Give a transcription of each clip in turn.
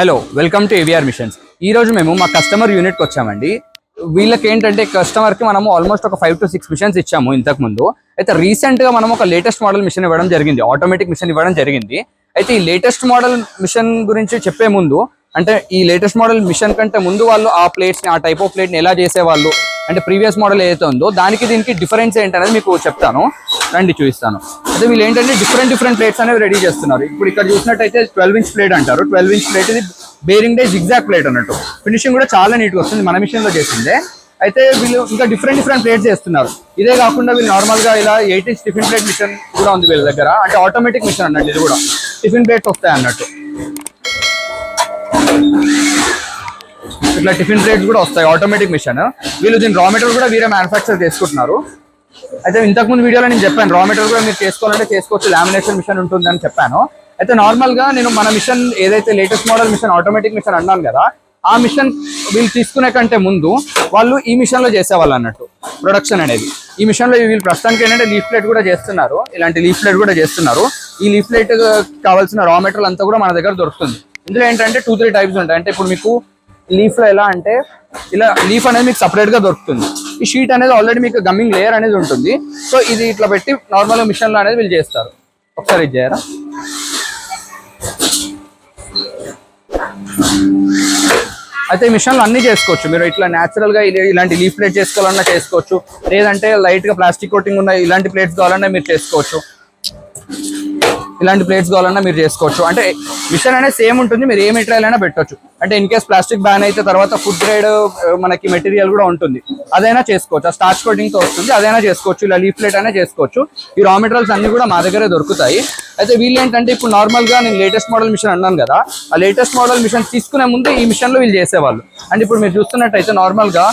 Hello welcome to AVR machines ఈ రోజు మేము మా కస్టమర్ యూనిట్కి వచ్చామండి. వీళ్ళకి ఏంటంటే కస్టమర్కి మనము ఆల్మోస్ట్ ఒక ఫైవ్ టు సిక్స్ మిషన్స్ ఇచ్చాము ఇంతకు ముందు. అయితే రీసెంట్గా మనం ఒక లేటెస్ట్ మోడల్ మిషన్ ఇవ్వడం జరిగింది. ఆటోమేటిక్ మిషన్ ఇవ్వడం జరిగింది. అయితే ఈ లేటెస్ట్ మోడల్ మిషన్ గురించి చెప్పే ముందు అంటే ఈ లేటెస్ట్ మోడల్ మిషన్ కంటే ముందు వాళ్ళు ఆ ప్లేట్స్ని ఆ టైప్ ఆఫ్ ప్లేట్ని ఎలా చేసేవాళ్ళు అంటే ప్రీవియస్ మోడల్ ఏదైతే ఉందో దానికి దీనికి డిఫరెన్స్ ఏంటనేది మీకు చెప్తాను. రండి చూపిస్తాను. అయితే వీళ్ళు ఏంటంటే డిఫరెంట్ డిఫరెంట్ ప్లేట్స్ అనేవి రెడీ చేస్తున్నారు. ఇప్పుడు ఇక్కడ చూసినట్టయితే ట్వెల్వ్ ఇంచ్ ప్లేట్ అంటారు. ట్వెల్వ్ ఇంచ్ ప్లేట్ ఇది బేరింగ్ డే జిగ్జాక్ ప్లేట్ అన్నట్టు. ఫినిషింగ్ కూడా చాలా నీట్గా వస్తుంది. మన మిషన్లో చేసిందే. అయితే వీళ్ళు ఇంకా డిఫరెంట్ డిఫరెంట్ ప్లేట్స్ చేస్తున్నారు. ఇదే కాకుండా వీళ్ళు నార్మల్గా ఇలా eight inch tiffin plate machine కూడా ఉంది వీళ్ళ దగ్గర. అంటే ఆటోమేటిక్ మిషన్ అన్నట్టు ఇది కూడా. టిఫిన్ ప్లేట్స్ వస్తాయి అన్నట్టు. ఇట్లా టిఫిన్ ప్లేట్స్ కూడా వస్తాయి ఆటోమేటిక్ మిషన్ వీళ్ళు దీని రా మెటీరియల్ కూడా వీరే మ్యానుఫ్యాక్చర్ చేసుకుంటున్నారు. అయితే ఇంతకుముందు వీడియోలో నేను చెప్పాను రా మెటీరియల్ కూడా మీరు చేసుకోవాలంటే చేసుకోవచ్చు లామినేషన్ మిషన్ ఉంటుందని చెప్పాను. అయితే నార్మల్గా నేను మన మిషన్ ఏదైతే latest model machine automatic machine అన్నాను కదా ఆ మిషన్ వీళ్ళు తీసుకునే కంటే ముందు వాళ్ళు ఈ మిషన్లో చేసేవాళ్ళు అన్నట్టు ప్రొడక్షన్ అనేది. ఈ మిషన్లో వీళ్ళు ప్రస్తుతానికి ఏంటంటే లీఫ్ ప్లేట్ కూడా చేస్తున్నారు ఇలాంటి లీఫ్ ప్లేట్ కూడా చేస్తున్నారు. ఈ లీఫ్ ప్లేట్ కావాల్సిన రా మెటీరియల్ అంతా కూడా మన దగ్గర దొరుకుతుంది. ఇందులో ఏంటంటే టూ త్రీ టైప్స్ ఉంటాయి. అంటే ఇప్పుడు మీకు లీఫ్లో ఎలా అంటే ఇలా లీఫ్ అనేది మీకు సపరేట్గా దొరుకుతుంది. ఈ షీట్ అనేది ఆల్రెడీ మీకు గమ్మింగ్ లేయర్ అనేది ఉంటుంది. సో ఇది ఇట్లా పెట్టి నార్మల్ మిషన్లో అనేది వీళ్ళు చేస్తారు. ఒకసారి ఇది చేయరా? అయితే మిషన్లు అన్ని చేసుకోవచ్చు. మీరు ఇట్లా న్యాచురల్గా ఇలాంటి లీఫ్ ప్లేట్ చేసుకోవాలన్నా చేసుకోవచ్చు. లేదంటే లైట్గా ప్లాస్టిక్ కోటింగ్ ఉన్న ఇలాంటి ప్లేట్స్ కావాలన్నా మీరు చేసుకోవచ్చు. ఇలాంటి ప్లేట్స్ కావాలన్నా మీరు చేసుకోవచ్చు. అంటే మిషన్ అనేది సేమ్ ఉంటుంది మీరు ఏ మెటీరియల్ అయినా పెట్టొచ్చు. అంటే ఇన్ కేస్ ప్లాస్టిక్ బ్యాన్ అయితే తర్వాత ఫుడ్ గ్రేడ్ మనకి మెటీరియల్ కూడా ఉంటుంది. అదైనా చేసుకోవచ్చు. ఆ స్టార్చ్ కోటింగ్తో వస్తుంది అదైనా చేసుకోవచ్చు. ఇలా లీఫ్ ప్లేట్ అయినా చేసుకోవచ్చు. ఈ రా మెటీరియల్స్ అన్ని కూడా మా దగ్గరే దొరుకుతాయి. అయితే వీళ్ళు ఏంటంటే ఇప్పుడు నార్మల్గా నేను లేటెస్ట్ మోడల్ మిషన్ అన్నాను కదా ఆ లేటెస్ట్ మోడల్ మిషన్ తీసుకునే ముందు ఈ మిషన్లో వీళ్ళు చేసేవాళ్ళు. అండ్ ఇప్పుడు మీరు చూస్తున్నట్టయితే నార్మల్గా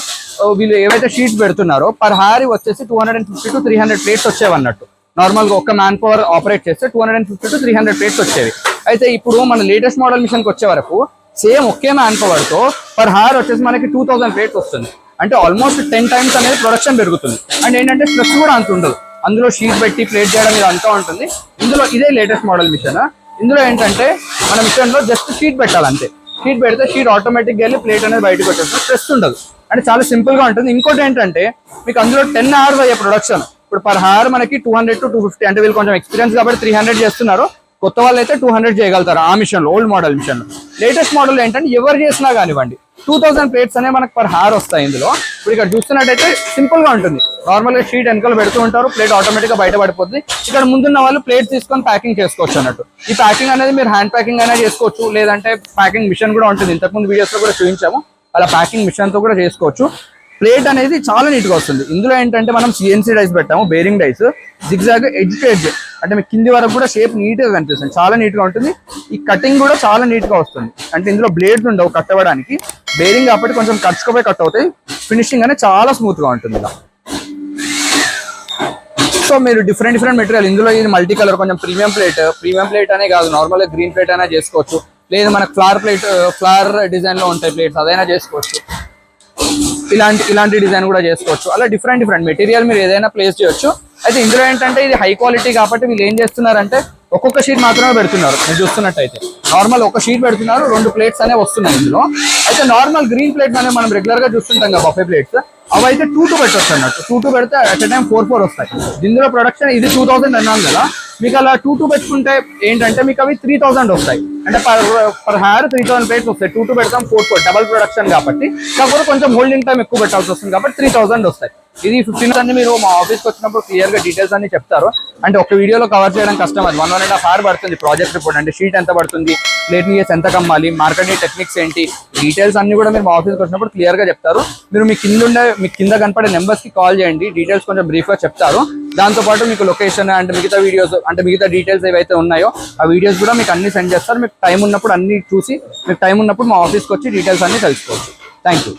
వీళ్ళు ఏవైతే షీట్స్ పెడుతున్నారో పర్ హారీ వచ్చేసి two hundred and fifty to three hundred plates వచ్చేవన్నట్టు. నార్మల్గా ఒక్క మ్యాన్ పవర్ ఆపరేట్ చేస్తే two hundred and fifty to three hundred plates వచ్చేవి. అయితే ఇప్పుడు మన లేటెస్ట్ మోడల్ మిషన్కి వచ్చే వరకు సేమ్ ఒకే మ్యాన్ పవర్తో పర్ హార్ వచ్చేసి మనకి టూ థౌసండ్ ప్లేట్స్ వస్తుంది. అంటే ఆల్మోస్ట్ టెన్ టైమ్స్ అనేది ప్రొడక్షన్ పెరుగుతుంది. అండ్ ఏంటంటే స్ట్రెస్ కూడా అంత ఉండదు. అందులో షీట్ పెట్టి ప్లేట్ చేయడం ఇది అంతా ఉంటుంది. ఇందులో ఇదే లేటెస్ట్ మోడల్ మిషన్ ఇందులో ఏంటంటే మన మిషన్లో జస్ట్ షీట్ పెట్టాలంటే షీట్ పెడితే షీట్ ఆటోమేటిక్ వెళ్ళి ప్లేట్ అనేది బయటకు వచ్చేస్తుంది. స్ట్రెస్ ఉండదు. అంటే చాలా సింపుల్గా ఉంటుంది. ఇంకోటి ఏంటంటే మీకు అందులో టెన్ అవర్స్ అయ్యే ప్రొడక్షన్ ఇప్పుడు పర్ హార్ మనకి two hundred to two fifty అంటే వీళ్ళు కొంచెం ఎక్స్పీరియన్స్ కాబట్టి త్రీ హండ్రెడ్ చేస్తున్నారు. కొత్త వాళ్ళు అయితే టూ హండ్రెడ్ చేయగలుగుతారు ఆ మిషన్లో old model machine latest model ఏంటంటే ఎవరు చేసినా కానివ్వండి టూ థౌసండ్ ప్లేట్స్ అనే మనకు పర్ హార్ వస్తాయి ఇందులో. ఇప్పుడు ఇక్కడ చూస్తున్నట్టయితే సింపుల్గా ఉంటుంది. నార్మల్గా షీట్ వెనకలు పెడుతూ ఉంటారు ప్లేట్ ఆటోమేటిక్గా బయట ఇక్కడ ముందున్న వాళ్ళు ప్లేట్ తీసుకొని ప్యాకింగ్ చేసుకోవచ్చు అన్నట్టు. ఈ ప్యాకింగ్ అనేది మీరు హ్యాండ్ ప్యాకింగ్ అయినా చేసుకోవచ్చు లేదంటే ప్యాకింగ్ మిషన్ కూడా ఉంటుంది. ఇంతకుముందు వీడియోస్లో కూడా చూపించాము. అలా ప్యాకింగ్ మిషన్తో కూడా చేసుకోవచ్చు. ప్లేట్ అనేది చాలా నీట్గా వస్తుంది. ఇందులో ఏంటంటే మనం సిఎన్సీ డైస్ పెట్టాము bearing dies zigzag edge to edge అంటే మీకు కింది వరకు కూడా షేప్ నీట్గా కనిపిస్తుంది. చాలా నీట్గా ఉంటుంది. ఈ కటింగ్ కూడా చాలా నీట్గా వస్తుంది. అంటే ఇందులో బ్లేడ్స్ ఉండవు కట్ అవ్వడానికి బేరింగ్ కాబట్టి కొంచెం కచ్చుకోపోయి కట్ అవుతాయి. ఫినిషింగ్ అనేది చాలా స్మూత్గా ఉంటుంది ఇలా. సో మీరు డిఫరెంట్ డిఫరెంట్ మెటీరియల్ ఇందులో ఇది మల్టీ కలర్ కొంచెం ప్రీమియం ప్లేట్ ప్రీమియం ప్లేట్ అనే కాదు నార్మల్ గ్రీన్ ప్లేట్ అయినా చేసుకోవచ్చు. లేదు మనకు ఫ్లవర్ ప్లేట్ ఫ్లవర్ డిజైన్లో ఉంటాయి ప్లేట్స్ అదైనా చేసుకోవచ్చు. ఇలాంటి ఇలాంటి డిజైన్ కూడా చేసుకోవచ్చు. అలా డిఫరెంట్ డిఫరెంట్ మెటీరియల్ మీరు ఏదైనా ప్లేస్ చేయొచ్చు. అయితే ఇందులో ఏంటంటే ఇది హై క్వాలిటీ కాబట్టి వీళ్ళు ఏం చేస్తున్నారంటే ఒక్కొక్క షీట్ మాత్రమే పెడుతున్నారు. మీరు చూస్తున్నట్టయితే. నార్మల్ ఒక షీట్ పెడుతున్నారు రెండు ప్లేట్స్ అనేవి వస్తున్నాయి ఇందులో. అయితే నార్మల్ గ్రీన్ ప్లేట్స్ అనేవి మనం రెగ్యులర్గా చూస్తుంటాం కదా బఫే ప్లేట్స్ అవి అయితే టూ టూ పెట్టొచ్చు అన్నట్టు. టూ టూ పెడితే అట్ టైం ఫోర్ ఫోర్ వస్తాయి. ఇందులో ప్రొడక్షన్ ఇది టూ థౌసండ్ అన్నాను కదా. మీకు అలా టూ టూ పెట్టుకుంటే ఏంటంటే మీకు అవి త్రీ థౌసండ్ వస్తాయి. అంటే per per hour three thousand plates వస్తాయి. టూ టూ పెడతాం ఫోర్ ఫోర్ డబల్ ప్రొడక్షన్ కాబట్టి. కాకపోతే కొంచెం హోల్డింగ్ టైం ఎక్కువ పెట్టాల్సి వస్తుంది కాబట్టి త్రీ థౌసండ్ వస్తాయి. ఇది ఫిఫ్టీన్ అన్ని మీరు మా ఆఫీస్కి వచ్చినప్పుడు క్లియర్గా డీటెయిల్స్ అన్ని చెప్తారు. అంటే ఒక వీడియోలో కవర్ చేయడం కష్టం అది one one and half hour పడుతుంది ప్రాజెక్ట్ రిపోర్ట్ అంటే షీట్ ఎంత పడుతుంది ప్లేట్ చేసి ఎంత కమ్మాలి మార్కెటింగ్ టెక్నిక్స్ ఏంటి డీటెయిల్స్ అన్ని కూడా మీరు మా ఆఫీస్కి వచ్చినప్పుడు క్లియర్గా చెప్తారు. మీరు మీ కింద ఉండే మీ కింద కనపడే నెంబర్స్కి కాల్ చేయండి. డీటెయిల్స్ కొంచెం బ్రీఫ్గా చెప్తారు. దాంతో పాటు మీకు లొకేషన్ అంటే మిగతా వీడియోస్ అంటే మిగతా డీటెయిల్స్ ఏవైతే ఉన్నాయో ఆ వీడియోస్ కూడా మీకు అన్ని సెండ్ చేస్తారు. మీకు టైం ఉన్నప్పుడు అన్ని చూసి మీకు టైం ఉన్నప్పుడు మా ఆఫీస్కి వచ్చి డీటెయిల్స్ అన్ని తెలుసుకోవచ్చు. Thank you